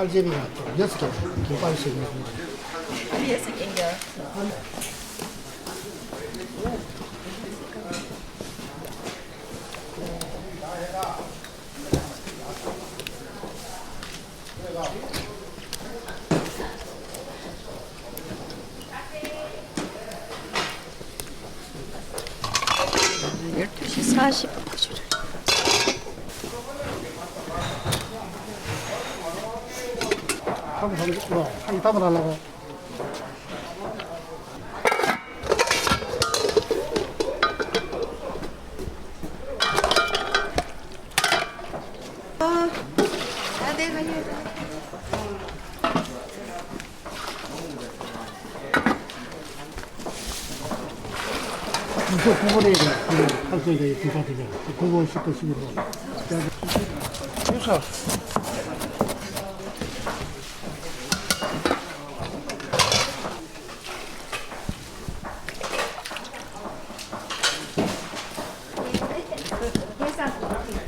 칼제비가 좀 여섯 개 김밥이 여섯 개인가? 열두 시 사십 분주 를. 한번 한, 뭐. 아, 내가 해야 무슨 구분해야 돼. 그걸 할수 있는 김밥이냐. 구분 씻고 식으로. 주사.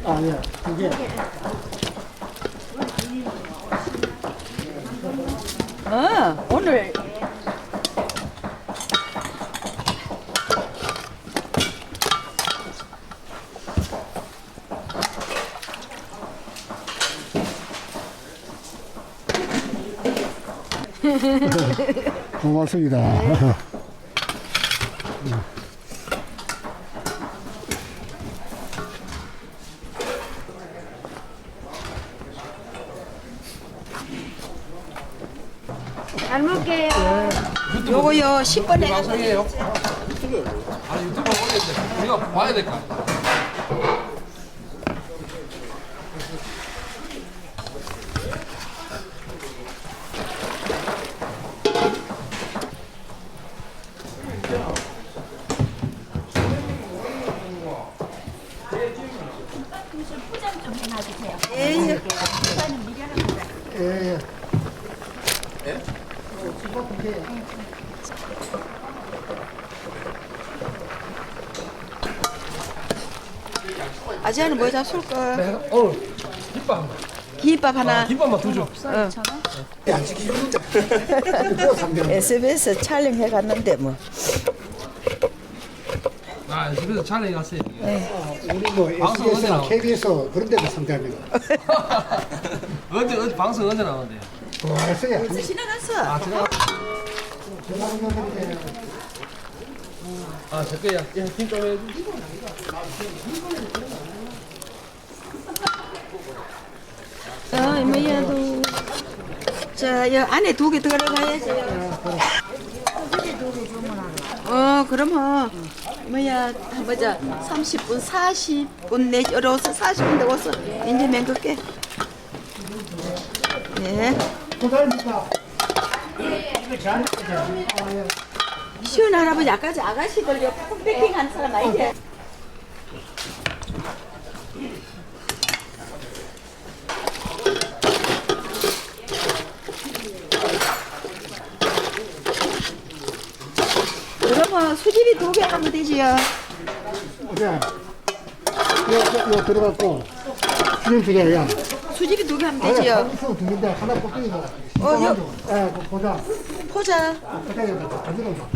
아, 예. 이게 어, 오늘 고맙습니다. 잘 먹게요. 요거요 10번 해가지고 방송이에요? 아 유튜브 올리는데 우리가 봐야 될거 아니야? 예예 예, 예. 아지아는 뭐 잡술까? 내가 오늘 김밥 한 번. 김밥 하나 김밥만 두 줄. SBS 촬영해 갔는데 뭐 아 집에서 촬영해 갔어요. 우리 뭐 방송 SBS나 나와? KBS 그런 데도 상대합니다. 언제 언제 방송 언제 나오는데요? 좋았어요. 지나갔어 아 제가 아 저거야. 예, 김밥 해. 어 이모야도 자, 여 안에 두 개 들어가야지. 어, 그러면 뭐야, 뭐자, 30분, 40분 내려서 40분 되고서 이제 맹글게. 네. 고생입니다. 시원 할아버지 아까 저 아가씨들 옆 컴백킹 한 사람 아니지? 그러면 수집이 두 개 하면 되지요. 네. 요, 요, 요 들어갔고, 주름 두 개야. 두 집이 두 개 하면 되지요. 있으면 두개인데 하나 뽑히니까. 어, 여- 예, 보자. 포자. 그때 가져가.